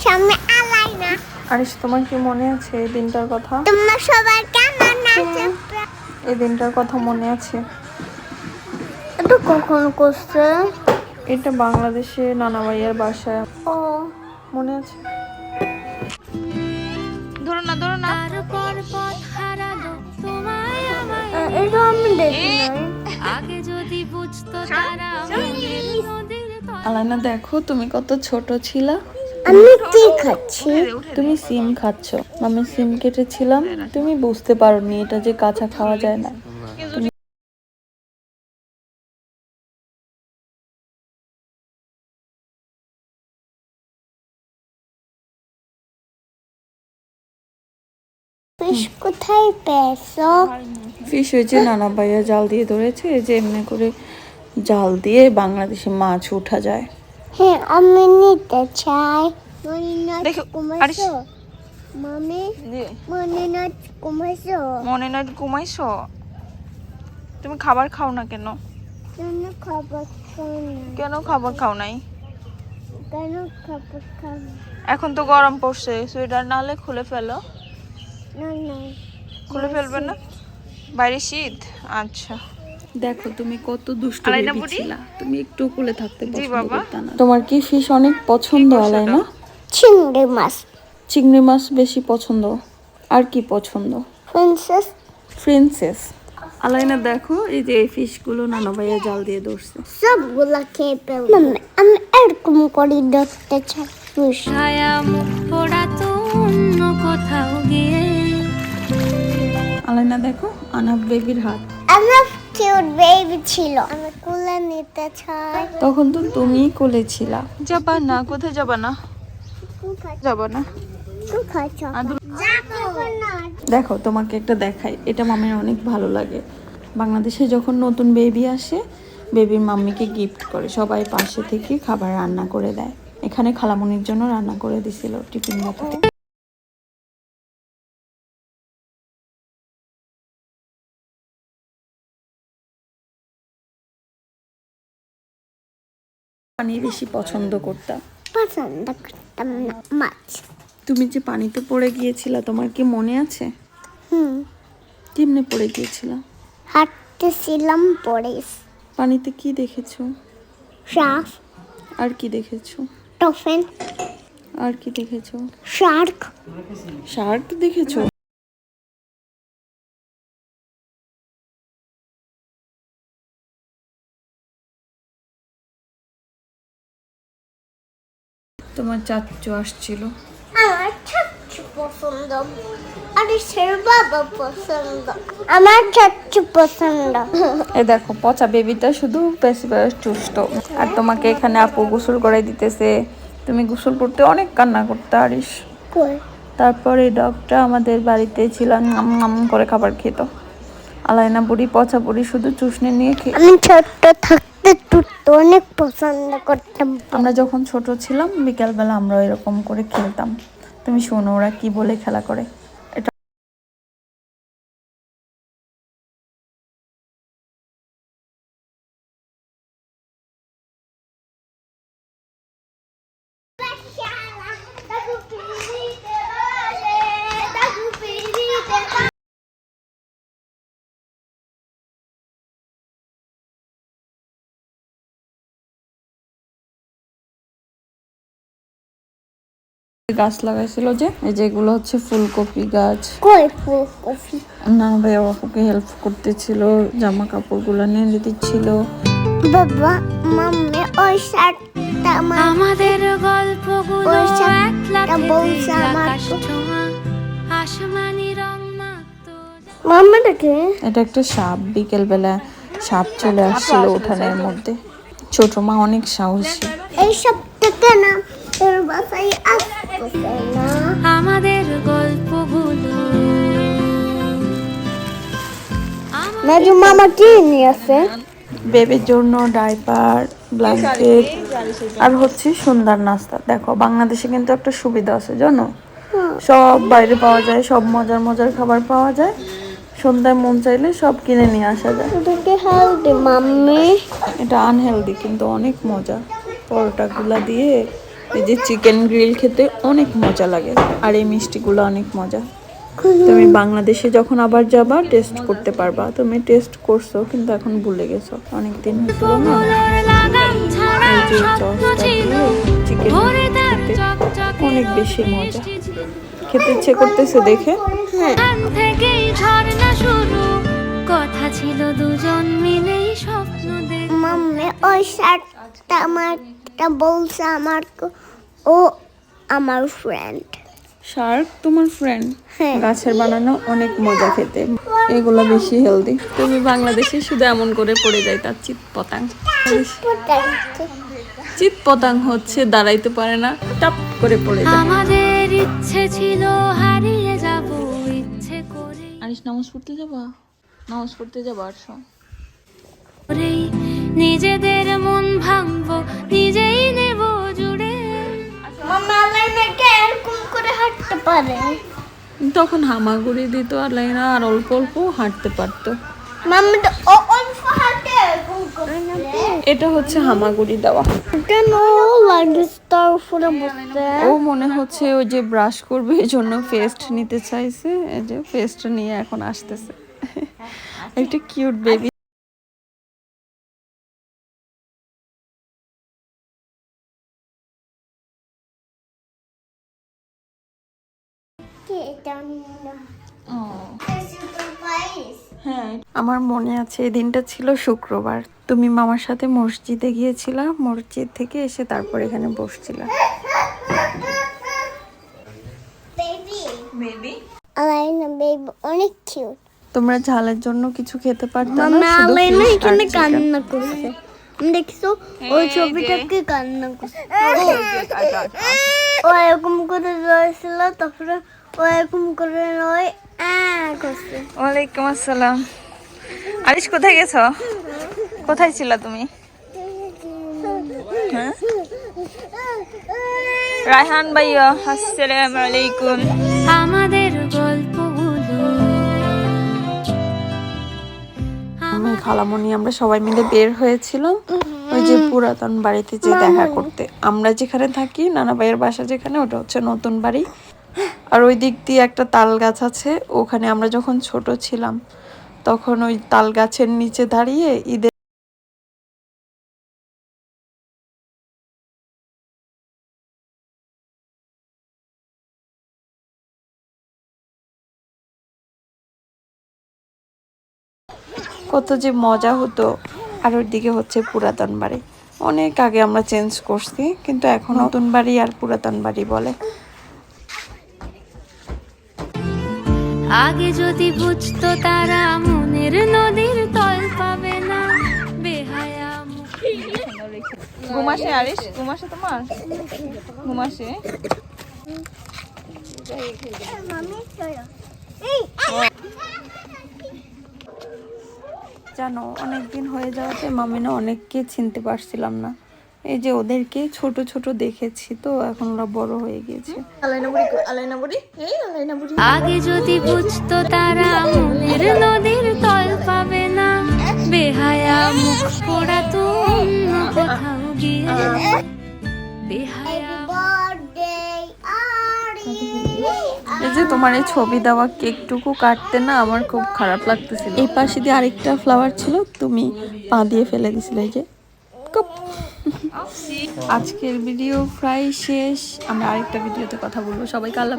সামনে আলাই না। আরিস তোমার কি মনে আছে এই দিনটার কথা? তোমরা সবাই কেমন আছো? এই দিনটার কথা মনে আছে? এটা কখন করছে? এটা বাংলাদেশে নানা ভাইয়ার বাসায়। ও। মনে আছে? ধরো না ধরো না। তারপর পথ হারালো তোমায় আমায়। এ- এটা আমি দেখি আগে যদি বুঝতো তারা আলাইনা দেখো তুমি কত ছোট ছিলা। আমি কি খাচ্ছি? তুমি সিম খাচ্ছ। আমি সিম কেটেছিলাম। তুমি বুঝতে পারোনি এটা যে কাঁচা খাওয়া যায় না। ফিশ কোথায় পেয়েছ? ফিশ হয়েছে নানা ভাইয়া জাল দিয়ে ধরেছে যে এমনি করে জাল দিয়ে বাংলাদেশে মাছ উঠা যায়। হ্যাঁ আমি নিতে চাই মনে নাচ মনে মনে ঘুমাইছো তুমি খাবার খাও না কেন? কেন খাবার খাও কেন খাবার খাও নাই? কেন খাবার খাও এখন তো গরম পড়ছে সোয়েটার নালে খুলে ফেলো। না না। খুলে ফেলবে না? বাইরে শীত? আচ্ছা। দেখো তুমি কত দুষ্ট ছিলা তুমি একটু কোলে থাকতে পছন্দ করতে না। তোমার কি ফিশ অনেক পছন্দ আলাইনা? চিংড়ি মাছ। চিংড়ি মাছ বেশি পছন্দ। আর কি পছন্দ? প্রিন্সেস প্রিন্সেস আলাইনা দেখো এই যে ফিশগুলো নানা ভাইয়া জাল দিয়ে ধরছে। সবগুলা খেয়ে ফেল আমি এরকম করে দেখতে চাই। ফিশ ছায়া মুখ পোড়া তো অন্য কোথাও গিয়ে। আলাইনা দেখো আনাব বেবির হাত। আমার কিউট বেবি ছিল। আমি কুলে নিতে চাই। তখন তো তুমিই কোলে ছিলা। যাবা না কোথায় যাবা না? যাবা না। দেখো তোমাকে একটা দেখাই। এটা মামির অনেক ভালো লাগে। বাংলাদেশে যখন নতুন বেবি আসে বেবির মাম্মিকে গিফট করে। সবাই পাশে থেকে খাবার রান্না করে দেয়। এখানে খালামনির জন্য রান্না করে দিছিল টিফিন মতো পানি বেশি পছন্দ করতাম পছন্দ করতাম না মাছ। তুমি যে পানিতে পড়ে গিয়েছিলা তোমার কি মনে আছে? হুম। কেমনে পড়ে গিয়েছিলা? হাঁটতেছিলাম পরে পানিতে কি দেখেছ? সাপ আর কি দেখেছ? টফেন আর কি দেখেছ? শার্ক। শার্ক দেখেছ? তোমার চাচু আসছিল। আমার চাচ্চু পছন্দ। আরে সের বাবা পছন্দ। আমার চাচ্চু পছন্দ। এই দেখো পচা বেবিটা শুধু বেশি বেশি চুষ্ট। আর তোমাকে এখানে আপু গোসল করাই দিতেছে। তুমি গোসল করতে অনেক কান্না করতে কই? তারপর ডগটা আমাদের বাড়িতে ছিল নাম নাম করে খাবার খেত। আলাইনা বুড়ি পচা বুড়ি শুধু চুষনে নিয়ে খেয়ে আমি ছোট্ট টুট্টু অনেক পছন্দ করতাম। আমরা যখন ছোট ছিলাম, বিকালবেলা আমরা এরকম করে খেলতাম। তুমি শোনো ওরা কি বলে খেলা করে। গাছ লাগাইছিল যে এই যে এগুলো হচ্ছে ফুলকপি গাছ। কই ফুলকপি? না ভাই ওকে হেল্প করতেছিল জামা কাপড়গুলো নিয়ে দিচ্ছিল বাবা মাম্মি ওই শার্টটা আমাদের গল্পগুলো একলাতে বলছে আকাশ ছোঁয়া আসমানি রং মাখতো মাম্মা দেখে? এটা একটা সাপ বিকেলবেলা সাপ চলে আসছিল উঠানের মধ্যে। ছোট মা অনেক সাহসী। এই সপ্তাহে না আমাদের গল্পগুলো। নাজু মামা কি নিয়ে আসে। বেবির জন্য ডাইপার ব্ল্যাঙ্কেট আর হচ্ছে সুন্দর নাস্তা। দেখো বাংলাদেশে কিন্তু একটা সুবিধা আছে জানো? সব বাইরে পাওয়া যায় সব মজার মজার খাবার পাওয়া যায়। সন্ধ্যায় মন চাইলে সব কিনে নিয়ে আসা যায়। Healthy mummy. এটা আনহেলদি কিন্তু অনেক মজা। পরোটাগুলা দিয়ে এই যে চিকেন গ্রিল খেতে অনেক মজা লাগে আর এই মিষ্টিগুলো অনেক মজা। তুমি বাংলাদেশে যখন আবার যাবা টেস্ট করতে পারবা। তুমি টেস্ট করছ কিন্তু এখন ভুলে গেছো। অনেকদিন হয়েছিল না? চিকেন অনেক বেশি মজা। খেতে ইচ্ছে করতেছে দেখে? শুরু। কথা ছিল দুজন মিলেই স্বপ্ন দেখ মাম্মি ওই শার্টটা আমারটা বলছে আমার ও আমার ফ্রেন্ড শার্ক তোমার ফ্রেন্ড হ্যাঁ। গাছের বানানো অনেক মজা খেতে। এগুলো বেশি হেলদি তুমি বাংলাদেশে শুধু এমন করে পড়ে যাই তার চিত পতাং চিত পতাং হচ্ছে দাঁড়াইতে পারে না টাপ করে পড়ে যায়। আমাদের ইচ্ছে ছিল হারিয়ে যাব ইচ্ছে করে আরিস নামাজ পড়তে যাবা? নামাজ পড়তে যাবা আর করেই নিজেদের হাঁটতে পারে। তখন হামাগুড়ি দিত আর লাইনা আর অল্প অল্প হাঁটতে পারতো। এটা হচ্ছে হামাগুড়ি দেওয়া। কেন? তার উপরে বসতে। ও মনে হচ্ছে ওই যে ব্রাশ করবে এই জন্য পেস্ট নিতে চাইছে। এই যে পেস্ট নিয়ে এখন আসতেছে। একটা কিউট বেবি হ্যাঁ। আমার মনে আছে এই দিনটা ছিল শুক্রবার। তুমি মামার সাথে মসজিদে গিয়েছিলা মসজিদ থেকে এসে তারপর এখানে বসছিলা। বেবি আলাইনা বেবি অনেক কিউট তোমরা ঝালের জন্য কিছু খেতে পারতো না শুধু এখানে কান্না করছে। দেখছ? ওই ছবিটাকে কান্না করছে। ও এরকম করে রয়েছিল তারপরে করে ওয়ালাইকুম আসসালাম। আরিশ কোথায় গেছো? কোথায় ছিলা তুমি? হ্যাঁ? রায়হান ভাইয়া আসসালামু আলাইকুম। আমাদের গল্পগুলো। আমি খালামণি আমরা সবাই মিলে বের হয়েছিলাম ওই যে পুরাতন বাড়িতে যে দেখা করতে। আমরা যেখানে থাকি নানা ভাইয়ের বাসা যেখানে ওটা হচ্ছে নতুন বাড়ি। আর ওই দিক দিয়ে একটা তাল গাছ আছে, ওখানে আমরা যখন ছোট ছিলাম, তখন ওই তাল গাছের নিচে দাঁড়িয়ে ঈদের কত যে মজা হতো। আর ওইদিকে হচ্ছে পুরাতন বাড়ি। অনেক আগে আমরা চেঞ্জ করছি, কিন্তু এখন নতুন বাড়ি আর পুরাতন বাড়ি বলে। আগে যদি বুঝতো তারা মনের নদীর তল পাবে না। বেহায়া মুখ। ঘুমাসে আরিস ঘুমাসে তোমার? ঘুমাসে? জানো অনেক দিন হয়ে যাওয়াতে মামিনা অনেককে চিনতে পারছিলাম না। এই যে ওদেরকে ছোট ছোট দেখেছি তো এখন ওরা বড় হয়ে গিয়েছে। আগে যদি বুঝতো তারা মনের নদীর তল পাবে না বেহায়া মুখ পোড়াতো অন্য কোথাও গিয়ে বেহায়া এই যে তোমার এই ছবি দেওয়া কেকটুকু কাটতে না আমার খুব খারাপ লাগতেছিল। এই পাশে দিয়ে আরেকটা ফ্লাওয়ার ছিল তুমি পা দিয়ে ফেলে দিছিলে এই যে কুপ। আজকের ভিডিও প্রায় শেষ। আমরা আরেকটা ভিডিওতে কথা বলব। সবাইকে আল্লাহ